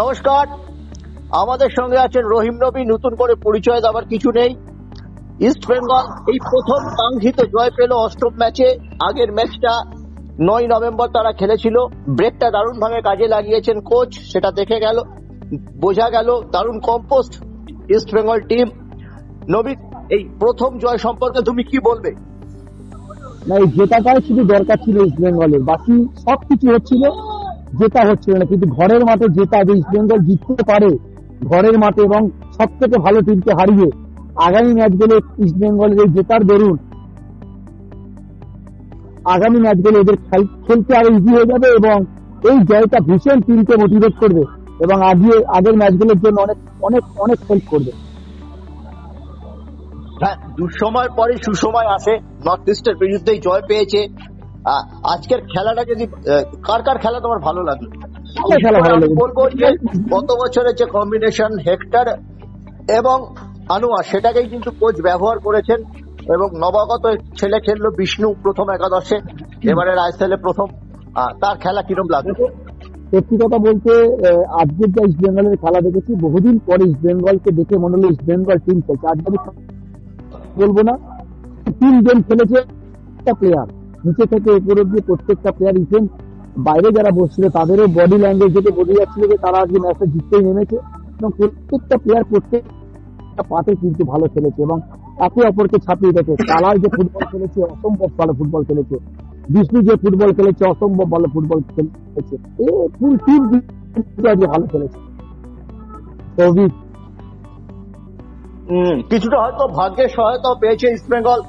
নমস্কার। আমাদের সঙ্গে আছেন রহিম নবী নতুন করে পরিচয় দেওয়ার কিছু নেই। ইস্ট বেঙ্গল এই প্রথম কাঙ্ক্ষিত জয় পেল অষ্টম ম্যাচে। আগের ম্যাচটা নয় নভেম্বর তারা খেলেছিল। ব্রেকটা দারুণভাবে কাজে লাগিয়েছেন কোচ, সেটা দেখে গেল, বোঝা গেল, দারুণ কম্পোস্ট ইস্ট বেঙ্গল টিম নবী এই প্রথম জয় সম্পর্কে তুমি কি বলবে? না, এই জেতাটাই শুধু দরকার ছিল ইস্ট বেঙ্গলের। বাকি সব কিছু হচ্ছিল জেতা হচ্ছিল না, কিন্তু ঘরের মাঠে জেতা যে ইস্ট বেঙ্গল জিততে পারে, ঘরের মাঠে এবং সব থেকে ভালো টিমকে হারিয়ে আগামী ম্যাচগুলো ইস্ট বেঙ্গলের এই জেতার দরুন। আগামী ম্যাচগুলো এদের খেলতে আরও ইজি হয়ে যাবে এবং এই জয়টা ভীষণ টিমকে মোটিভেট করবে এবং আগে আগের ম্যাচগুলোর জন্য অনেক অনেক অনেক হেল্প করবে। হ্যাঁ দুঃসময়ের পরে সুসময় আসে। নর্থ ইস্টের বিরুদ্ধেই জয় পেয়েছে। আজকের খেলাটা যদি কার কার খেলা তোমার ভালো লাগল? লেগেছে। বলব যে গত বছরের যে কম্বিনেশন হেক্টর এবং আনোয়া সেটাকেই কিন্তু কোচ ব্যবহার করেছেন এবং নবাগত ছেলে খেললো বিষ্ণু প্রথম একাদশে এবারে আইসেলে প্রথম। তার খেলা কিরম লাগল? সত্যি কথা বলতে আজকের যা ইস্ট বেঙ্গলের খেলা দেখেছি বহুদিন পরে ইস্ট বেঙ্গলকে দেখে মনে হলো ইস্ট বেঙ্গল টিম খেলছে। আজকে বলব না তিন গেম খেলেছে একটা প্লেয়ার নিচে থেকে উপর অব্দি প্রত্যেকটা প্লেয়ার ইভেন বাইরে যারা বসছিল তাদেরও বডি ল্যাঙ্গুয়েজ দেখে বোঝা যাচ্ছিল যে তারা আজকে ম্যাচটা জিততেই নেমেছে। এবং প্রত্যেকটা প্লেয়ার প্রত্যেকটা পাতে কিন্তু ভালো খেলেছে এবং একে অপরকে ছাপিয়ে গেছে তালার যে ফুটবল খেলেছে অসম্ভব ভালো ফুটবল খেলেছে। বিষ্ণু যে ফুটবল খেলেছে অসম্ভব ভালো ফুটবল খেলেছে। এ ফুল টিম আজকে ভালো খেলেছে। কিছুটা হয়তো ভাগ্যের সহায়তা পেয়েছে ইস্ট বেঙ্গল।